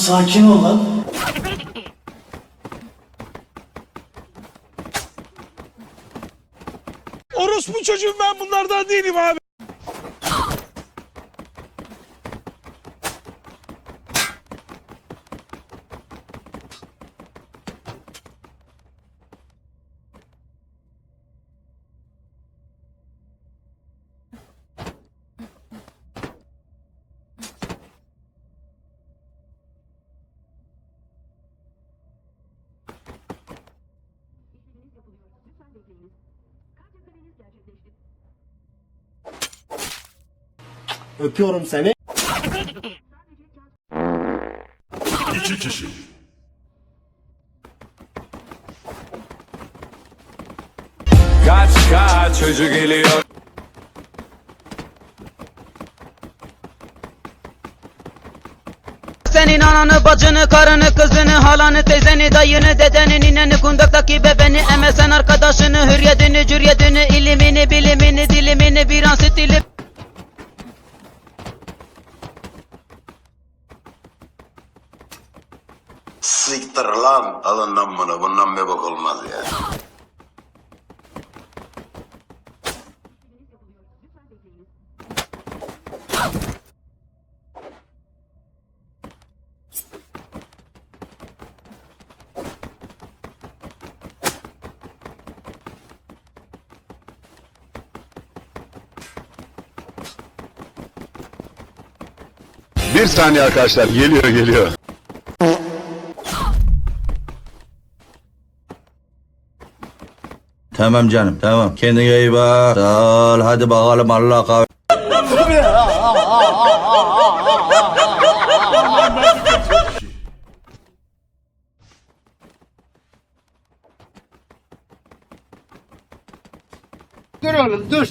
Sakin ol lan. Orospu çocuğum ben bunlardan değilim abi. Öpüyorum seni. İki kişi. Kaç kaç çocuk geliyor. Senin ananı, bacını, karını, kızını, halanı, teyzeni, dayını, dedeni, nineni, kundaktaki bebeni, emesen arkadaşını, hürriyetini, cürriyetini, ilimini, bilimini, dilimini, bir an stili. Siktir lan. Alın lan bunu. Bundan bir bok olmaz ya. Bir saniye arkadaşlar geliyor geliyor. Tamam canım tamam. Kendine iyi bak. Sağ ol. Hadi bakalım Allah kahve. Dur oğlum dur.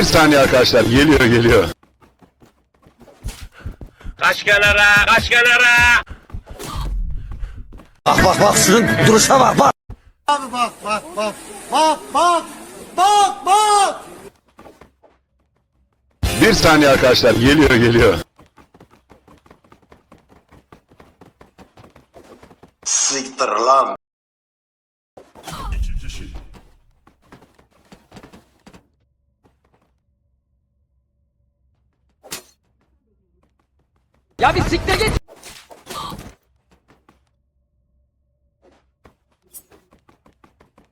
Bir saniye arkadaşlar geliyor geliyor. Kaç kenara kaç kenara. Abi bak bak bak bak bak. Bak bak. Bak bak. Bir saniye arkadaşlar geliyor geliyor. Siktir lan. Ya bir siktir git.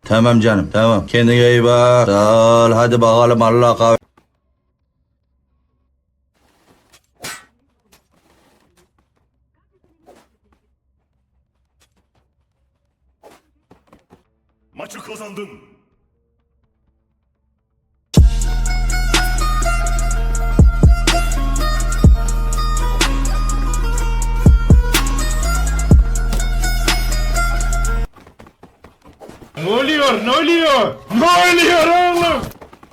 Tamam canım tamam. Kendine iyi bak. Sağ ol. Hadi bakalım Allah kahve. Oluyor ne oluyor? Ne oluyor oğlum?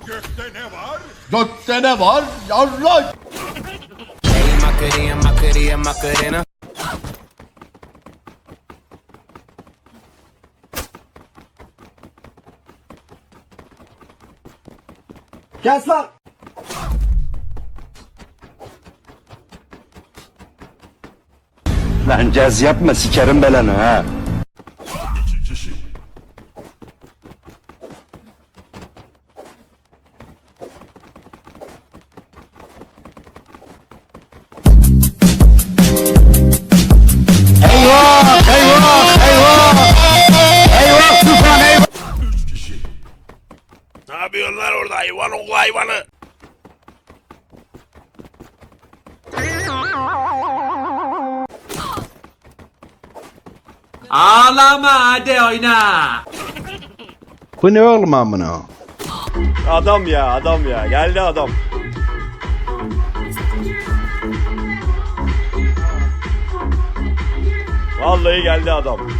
Gökte ne var? Gökte ne var? Yarrak. Kes lan. Lan caz yapma sikerim belanı ha. Lan oğlu hayvanı? Ağlama hadi oyna. Bu ne oğlum amına? Adam ya adam ya geldi adam. Vallahi geldi adam.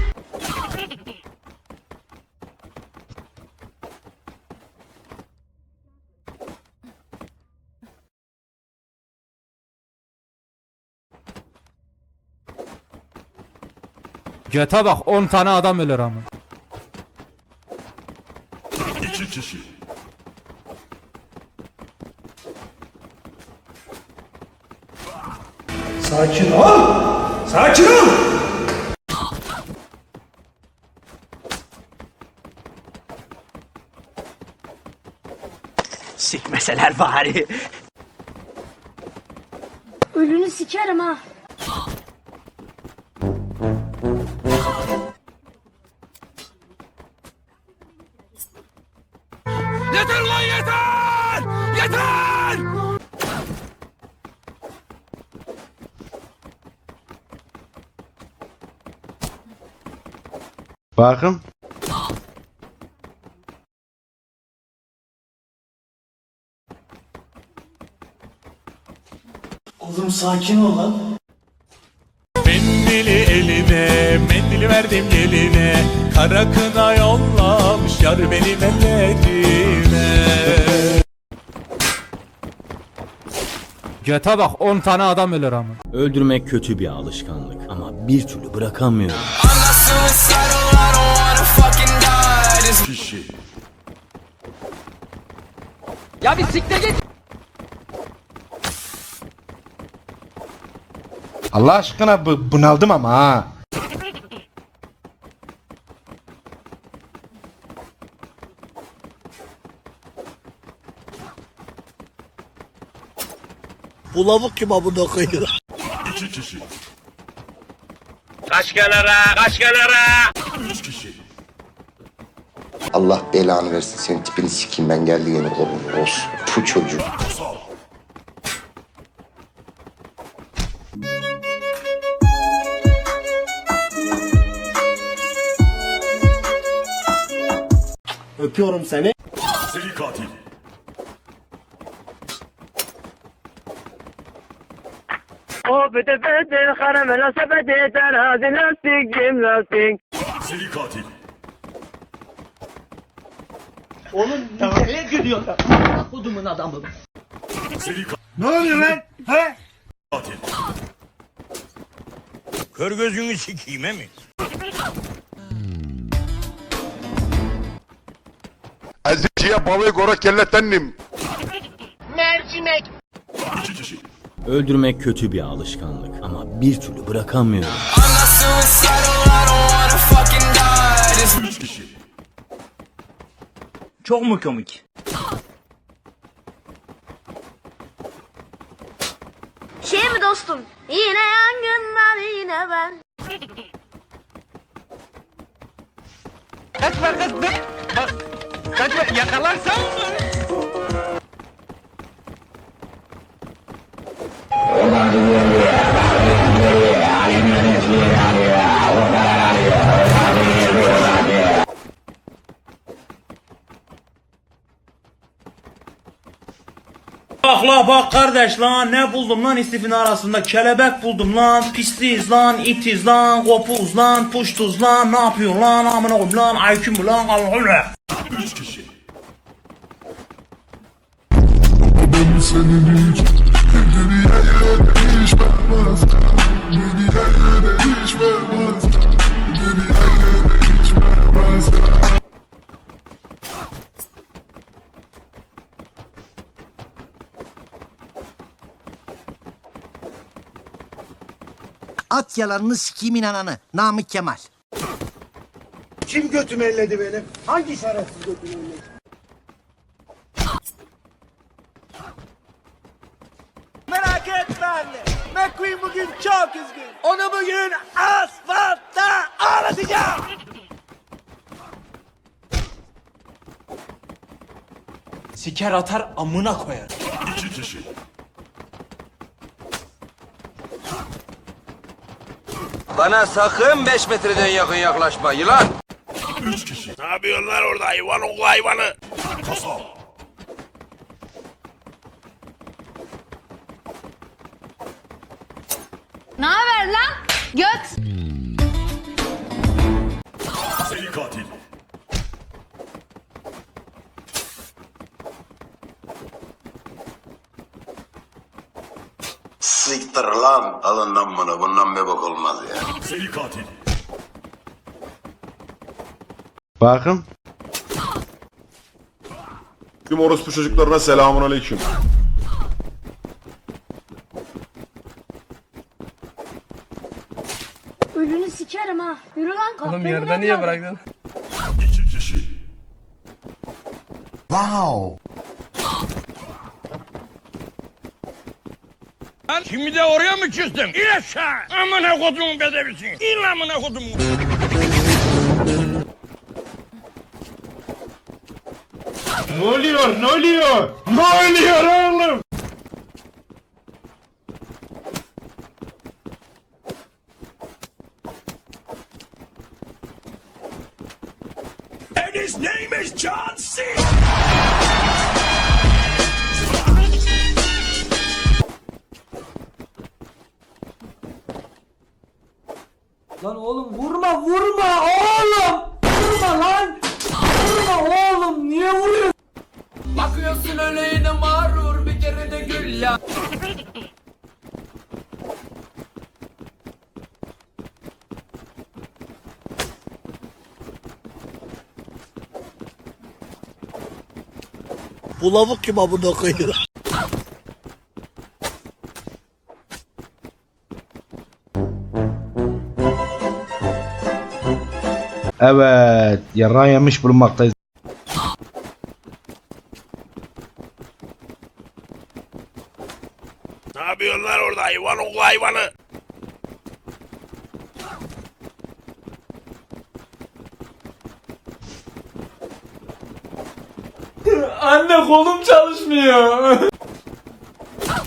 Göte bak 10 tane adam ölür ama. İki kişi. Sakin ol. Sakin ol. Sikmeseler bari. Ölünü sikerim ha. Bakın. Oğlum sakin ol lan. Mendili eline, mendili verdim geline Kara kına yollamış yar benim ellerime Göte bak 10 tane adam ölür ama. Öldürmek kötü bir alışkanlık ama bir türlü bırakamıyorum. Ya bir siktir git. Allah aşkına bu, bunaldım ama ha. Bu lavuk kim amına koyuyor? Kaç kenara, kaç kenara. Allah belanı versin senin tipini sikeyim ben geldi yeni oğlum olsun. Bu çocuk. Öpüyorum seni. O bıdı bıdı karamela sepeti terazi lastik cim lastik. Oğlum Neye gülüyorsun? Kodumun adamı. ne oluyor lan? He? Kör gözünü sikeyim he mi? Azıcıya balığı gora kellettendim. Öldürmek kötü bir alışkanlık ama bir türlü bırakamıyorum. Çok mu komik? Şey mi dostum? Yine yangınlar yine ben. Bak la bak kardeş lan ne buldum lan istifin arasında? Kelebek buldum lan pisliyiz lan itiz lan kopuz lan puştuz lan ne yapıyorsun lan amına koyayım lan ayküm lan Allah'ım At yalanını sikeyim inananı. Namık Kemal. Kim götümü elledi benim? Hangi şerefsiz götümü elledi? Merak etme anne. McQueen bugün çok üzgün. Onu bugün asfaltta ağlatacağım. Siker atar amına koyar Bana sakın 5 metreden yakın yaklaşma yılan Ne yapıyorsun lan orada hayvan oğlu hayvanı? Ne haber lan? Göt. Siktir lan. Alından bunu bundan bir bak olmaz ya. Bakın. Tüm orospu çocuklarına selamun aleyküm. Ölünü sikerim ha. Yürü lan. Oğlum yerde niye bıraktın? İki kişi. Wow. Şimdi de oraya mı küstün? İn aşağı. Amına kodumun bedevisin. İn amına kodumun. Ne oluyor? Ne oluyor? Ne oluyor oğlum? Bu lavuk kim amına koyuyor? Evet. Yaran yemiş bulunmaktayız. Ne yapıyorlar orada hayvan oğlu hayvanı? Anne kolum çalışmıyor.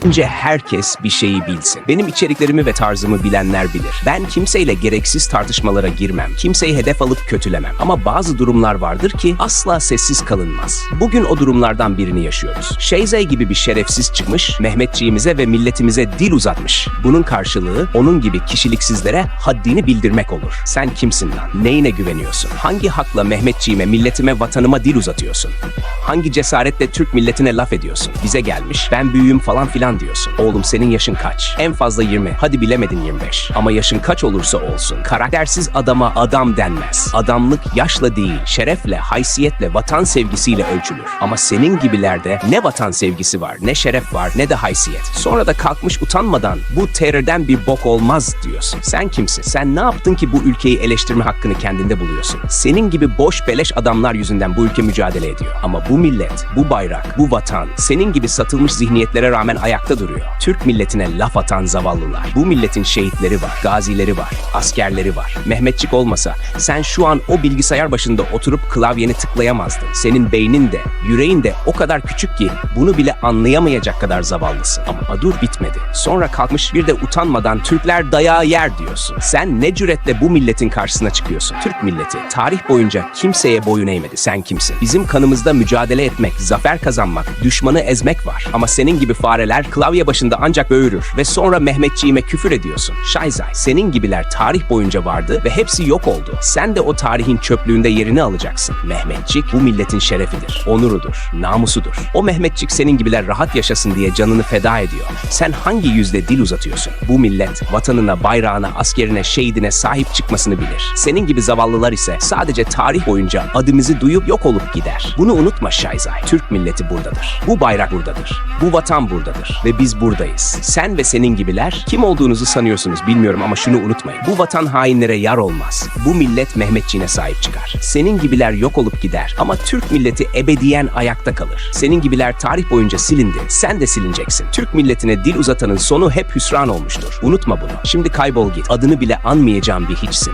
Bence herkes bir şeyi bilsin. Benim içeriklerimi ve tarzımı bilenler bilir. Ben kimseyle gereksiz tartışmalara girmem. Kimseyi hedef alıp kötülemem. Ama bazı durumlar vardır ki asla sessiz kalınmaz. Bugün o durumlardan birini yaşıyoruz. Şeyzey gibi bir şerefsiz çıkmış, Mehmetçiğimize ve milletimize dil uzatmış. Bunun karşılığı onun gibi kişiliksizlere haddini bildirmek olur. Sen kimsin lan? Neyine güveniyorsun? Hangi hakla Mehmetçiğime, milletime, vatanıma dil uzatıyorsun? Hangi cesaretle Türk milletine laf ediyorsun? Bize gelmiş, ben büyüğüm falan filan diyorsun. Oğlum senin yaşın kaç? En fazla 20. Hadi bilemedin 25. Ama yaşın kaç olursa olsun. Karaktersiz adama adam denmez. Adamlık yaşla değil, şerefle, haysiyetle, vatan sevgisiyle ölçülür. Ama senin gibilerde ne vatan sevgisi var, ne şeref var, ne de haysiyet. Sonra da kalkmış utanmadan bu terörden bir bok olmaz diyorsun. Sen kimsin? Sen ne yaptın ki bu ülkeyi eleştirme hakkını kendinde buluyorsun? Senin gibi boş beleş adamlar yüzünden bu ülke mücadele ediyor. Ama bu millet, bu bayrak, bu vatan senin gibi satılmış zihniyetlere rağmen ayakta duruyor. Türk milletine laf atan zavallılar. Bu milletin şehitleri var, gazileri var, askerleri var. Mehmetçik olmasa sen şu an o bilgisayar başında oturup klavyeni tıklayamazdın. Senin beynin de, yüreğin de o kadar küçük ki bunu bile anlayamayacak kadar zavallısın. Ama dur bitmedi. Sonra kalkmış bir de utanmadan Türkler dayağı yer diyorsun. Sen ne cüretle bu milletin karşısına çıkıyorsun? Türk milleti tarih boyunca kimseye boyun eğmedi. Sen kimsin? Bizim kanımızda mücadele etmek, zafer kazanmak, düşmanı ezmek var. Ama senin gibi fareler klavye başında ancak böğürür ve sonra Mehmetçiğime küfür ediyorsun. Şayzay, senin gibiler tarih boyunca vardı ve hepsi yok oldu. Sen de o tarihin çöplüğünde yerini alacaksın. Mehmetçik bu milletin şerefidir, onurudur, namusudur. O Mehmetçik senin gibiler rahat yaşasın diye canını feda ediyor. Sen hangi yüzde dil uzatıyorsun? Bu millet vatanına, bayrağına, askerine, şehidine sahip çıkmasını bilir. Senin gibi zavallılar ise sadece tarih boyunca adımızı duyup yok olup gider. Bunu unutma Şayzay. Türk milleti buradadır. Bu bayrak buradadır. Bu vatan buradadır. Ve biz buradayız. Sen ve senin gibiler kim olduğunuzu sanıyorsunuz bilmiyorum ama şunu unutmayın. Bu vatan hainlere yar olmaz. Bu millet Mehmetçiğine sahip çıkar. Senin gibiler yok olup gider ama Türk milleti ebediyen ayakta kalır. Senin gibiler tarih boyunca silindi. Sen de silineceksin. Türk milletine dil uzatanın sonu hep hüsran olmuştur. Unutma bunu. Şimdi kaybol git. Adını bile anmayacağım bir hiçsin.